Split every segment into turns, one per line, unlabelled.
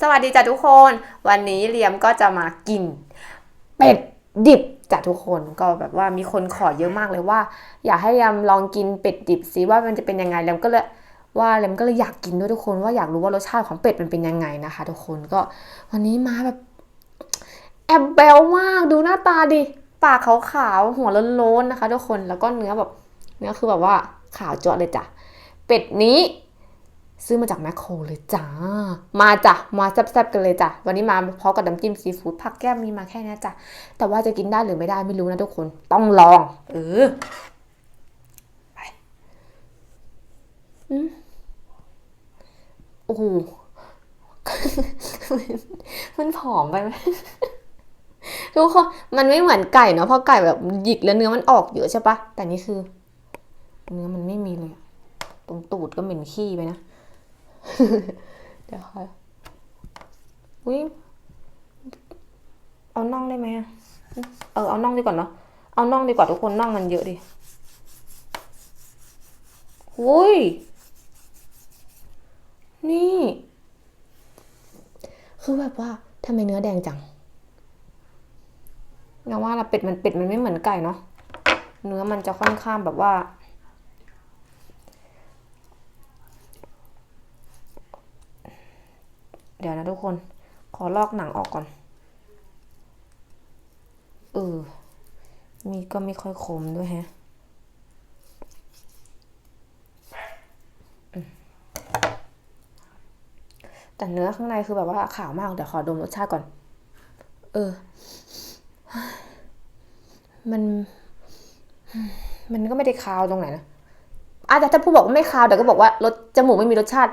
สวัสดีจ้ะทุกคน วันนี้เลียมก็จะมากิน เป็ดดิบจ้ะทุกคนก็แบบว่ามีคนขอเยอะมากเลยว่า อยากให้เลียมลองกินเป็ดดิบซิว่ามันจะเป็นยังไงเลียมก็เลยว่าเลียมก็เลยอยากกินด้วยทุกคนว่าอยากรู้ว่ารสชาติของเป็ดมันเป็นยังไงนะคะ ทุกคนก็วันนี้มาแบบแอบแบลมากดูหน้าตาดิปากขาวๆหัวโล้นๆนะคะ ทุกคนแล้วก็เนื้อแบบเนื้อคือแบบว่าขาวจั๊วะเลยจ้ะเป็ดนี้ ซื้อมาจากแมคโครเลยจ้า มาจ้ะ มาแซ่บๆกันเลยจ้ะ วันนี้มาพร้อมกับน้ำจิ้มซีฟู้ดผักแก้มมีมาแค่นี้จ้ะ แต่ว่าจะกินได้หรือไม่ได้ไม่รู้นะทุกคน ต้องลอง เออ ไปอืมโอ้โหมันผอมไปไหมทุกคนมันไม่เหมือนไก่เนาะเพราะไก่แบบหยิกแล้วเนื้อมันออกเยอะใช่ปะแต่นี่คือ เนื้อมันไม่มีเลย ตรงตูดก็เหม็นขี้ไปนะ เดี๋ยวค่อยอุ้ยเอาน่องได้ไหมอะเออเอาน่องดีกว่าเนาะเอาน่องดีกว่าทุกคนน่องมันเยอะดิอุ้ยนี่ คือแบบว่าทำไมเนื้อแดงจังเงาว่าละเป็ดมันเป็ดมันไม่เหมือนไก่เนาะเนื้อมันจะค่อนข้างแบบว่า เดี๋ยวนะทุกคน ขอลอกหนังออกก่อน เออ มีก็ไม่ค่อยคมด้วยแฮะแต่เนื้อข้างในคือแบบว่าขาวมากเดี๋ยวขอดมรสชาติก่อน เออ มัน มันก็ไม่ได้คาวตรงไหนนะอาจจะถ้าผู้บอกว่าไม่คาวแต่ก็บอกว่ารสจมูกไม่มีรสชาติ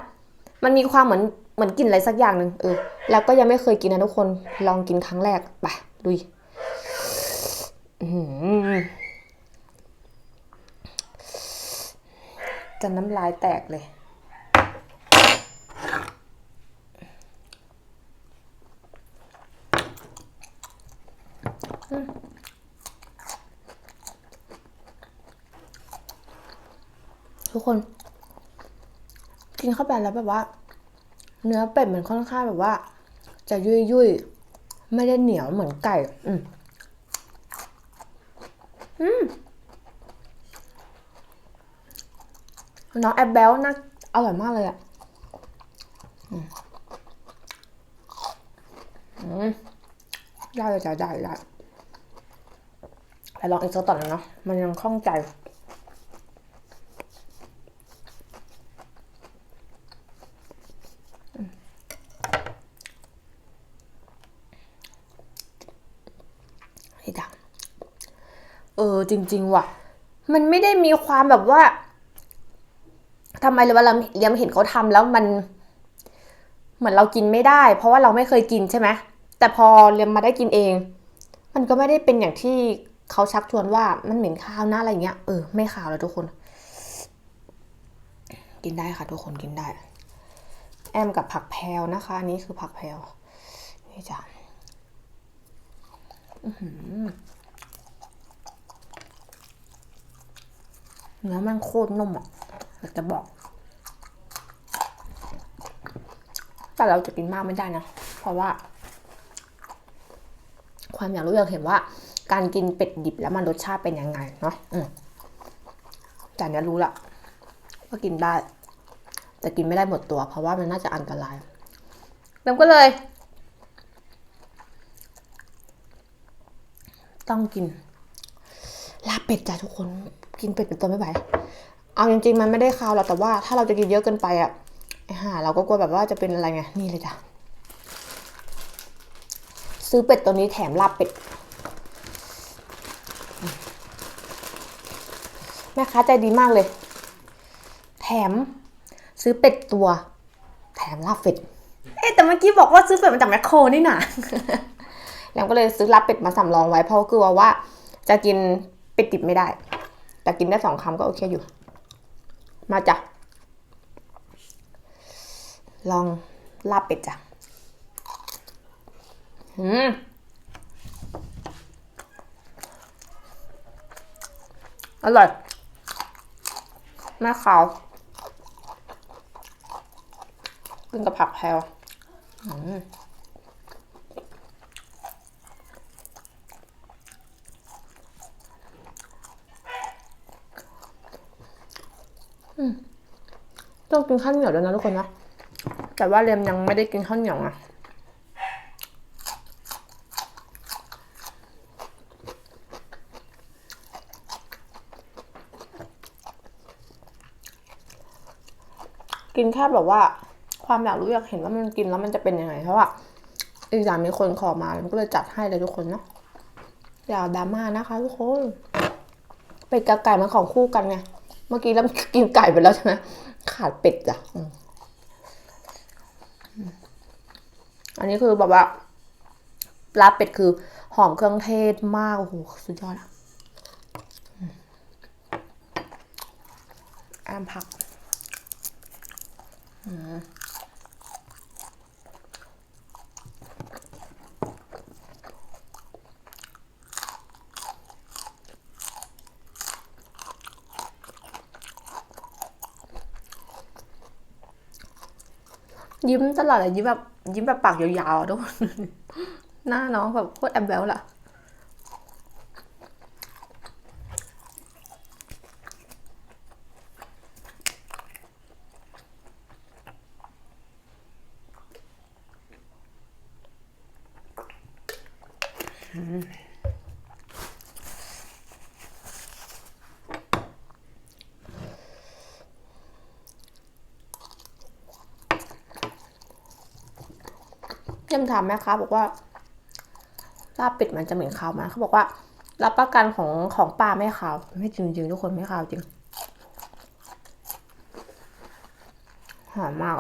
มันมีความเหมือน เหมือนกินอะไรสักอย่างหนึ่งเออแล้วก็ยังไม่เคยกินนะทุกคนลองกินครั้งแรกไปดุยอื้อหือจะน้ำลายแตกเลย ทุกคน กินเข้าไปแล้วแบบว่า เนื้อเป็ดมันค่อนข้างแบบว่า จะยุ่ยยุยไม่ได้เหนียวเหมือนไก่ อืมอืมน้องแอบเบลน่าอร่อยมากเลยอะอืมอืมได้เลยจ้ะได้ได้ไปลองอีกสักตอนงเนาะมันยังคล่องใจ นี่จ้ะเออจริง ๆ ว่ะ มันไม่ได้มีความแบบว่าทำไมเว่าเรียงเห็นเขาทำแล้วมัน เหมือนเรากินไม่ได้ เพราะว่าเราไม่เคยกินใช่ไหมแต่พอเรียนมาได้กินเอง มันก็ไม่ได้เป็นอย่างที่เขาชักชวนว่ามันเหม็นข้าวนะอะไรเงี้ยเออไม่ขาวแล้วทุกคน กินได้ค่ะ ทุกคนกินได้ แอมกับผักแพรวนะคะ อันนี้คือผักแพรวนี่จ้ะ เนื้อมันโคตรนุ่มอะอยากจะบอก แต่เราจะกินมากไม่ได้นะ เพราะว่า ความอยากรู้อยากเห็นว่า การกินเป็ดดิบแล้วมันรสชาติเป็นยังไงเนาะอืมแต่เนี้ยรู้ละว่ากินได้ แต่กินไม่ได้หมดตัว เพราะว่ามันน่าจะอันตรายเบมก็เลย ต้องกิน ลาบเป็ดจ้ะทุกคน กินเป็ดเป็นตัวไม่ไหว เอาจริงๆมันไม่ได้คาวหรอกแต่ว่าถ้าเราจะกินเยอะเกินไปอะไอ้ห่าเราก็กลัวแบบว่าจะเป็นอะไรไง นี่เลยจ้ะ ซื้อเป็ดตัวนี้แถมลาบเป็ด แม่ค้าใจดีมากเลย แถมซื้อเป็ดตัว แถมลาบเป็ด เอ๊แต่เมื่อกี้บอกว่าซื้อเป็ดมาจากแมคโครนี่นะ แล้วก็เลยซื้อลาบเป็ดมาสำรองไว้เพราะกลัวว่า จะกินเป็ดดิบไม่ได้ แต่กินได้สองคำก็โอเคอยู่ มาจ้ะ ลองลาบเป็ดจ้ะอืมอร่อยแม่ขาวกินกับผักแพรว ต้องกินข้าวเหนียวด้วยนะทุกคนนะแต่ว่าเรียมยังไม่ได้กินข้าวเหนียวนะกินแค่แบบว่า ความอยากรู้อยากเห็นว่ามันกินแล้วมันจะเป็นยังไงเพราะว่าอีกอย่างมีคนขอมามันก็เลยจัดให้เลยทุกคนเนาะอย่าดราม่านะคะทุกคนเป็ดกับไก่มันของคู่กันไง เมื่อกี้เรากินไก่ไปแล้วใช่ไหมขาดเป็ดจ้ะอันนี้คือแบบว่าลาบเป็ดคือหอมเครื่องเทศมาก โอ้โห สุดยอดอะอืมแอมผัก ยิ้มตลอดเลยยิ้มแบบยิ้มแบบปากยาวๆทุกคนหน้าน้องแบบโคตรแอบแบลล่ะ เยี่ยมถามแม่ค้าบอกว่าลาบเป็ดมันจะเหม็นคาวมาเขาบอกว่า รับประกันของของปลาไม่คาวไม่จริงจริงทุกคนไม่คาวจริงหอมมาก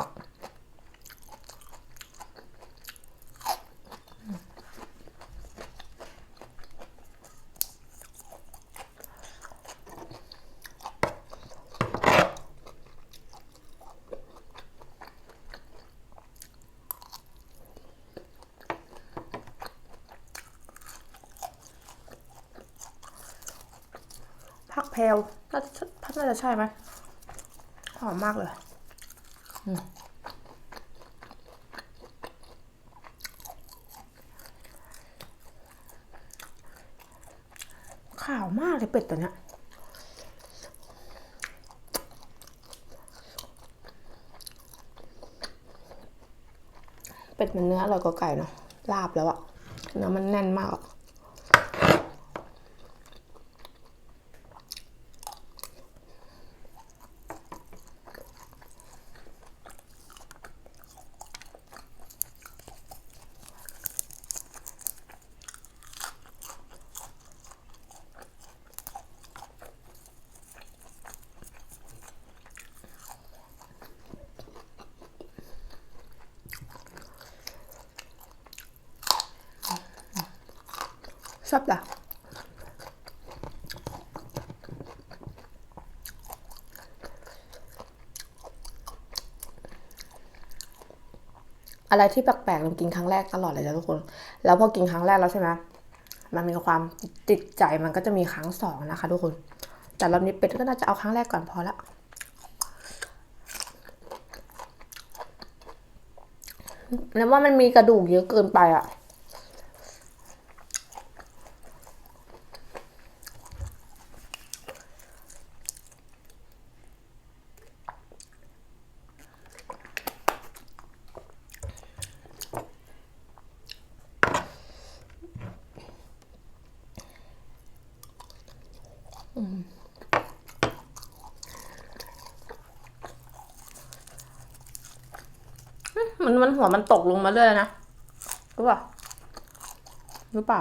แพลวน่าจะพักน่าจะใช่ไหมหอมมากเลยขาวมากเลยเป็ดตัวเนี้ยเป็ดมันเนื้ออร่อยกว่าไก่เนาะลาบแล้วอะเนื้อมันแน่นมากอะ ชอบจ้ะอะไรที่แปลกๆเรากินครั้งแรกตลอดเลยนะทุกคน แล้วพอกินครั้งแรกแล้วใช่ไหมมันมีความติดใจมันก็จะมีครั้งสองนะคะ ทุกคน แต่รอบนี้เป็ดก็น่าจะเอาครั้งแรกก่อนพอละแล้วว่ามันมีกระดูกเยอะเกินไปอะ มันมันหัวมันตกลงมาเรื่อยนะรู้ป่ะรู้เปล่า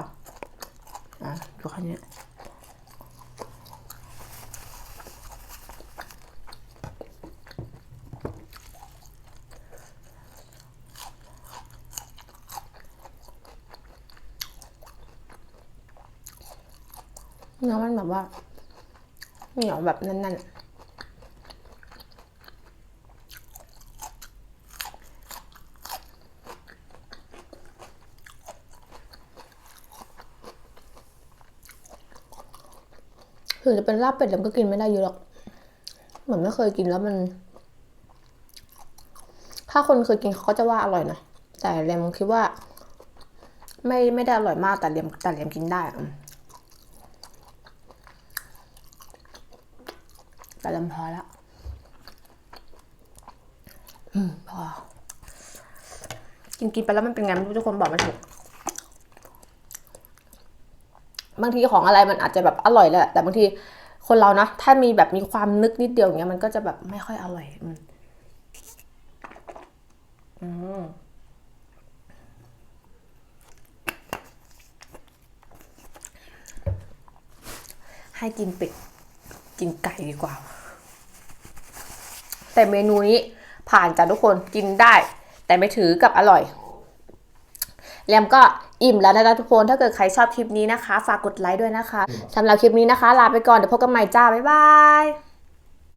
อะดูแค่นี้เนื้อมันแบบว่าเหนียวแบบแน่นๆ ถึงจะเป็นลาบเป็ดแล้วก็กินไม่ได้เยอะหรอกเหมือนไม่เคยกินแล้วมัน ถ้าคนเคยกินเขาก็จะว่าอร่อยนะแแต่เลียมคิดว่า ไม่ไม่ได้อร่อยมากแต่เลียมแต่เลียมกินได้แต่เลียมพอแล้วอืมพอกินกินไปแล้วมันเป็นไงไม่รู้ทุกคนบอกไม่ถูก บางทีของอะไรมันอาจจะแบบอร่อยแหละแต่บางทีคนเรานะถ้ามีแบบมีความนึกนิดเดียวอย่างเงี้ยมันก็จะแบบไม่ค่อยอร่อยอืมอืมให้กินเป็ดกินไก่ดีกว่า แต่เมนูนี้ผ่านจ้ะทุกคนกินได้ แต่ไม่ถือกับอร่อย แรมก็อิ่มแล้วนะจ๊ะทุกคน ถ้าเกิดใครชอบคลิปนี้นะคะ ฝากกดไลค์ด้วยนะคะสำหรับคลิปนี้นะคะ ลาไปก่อน เดี๋ยวพบกันใหม่จ้า บ๊ายบาย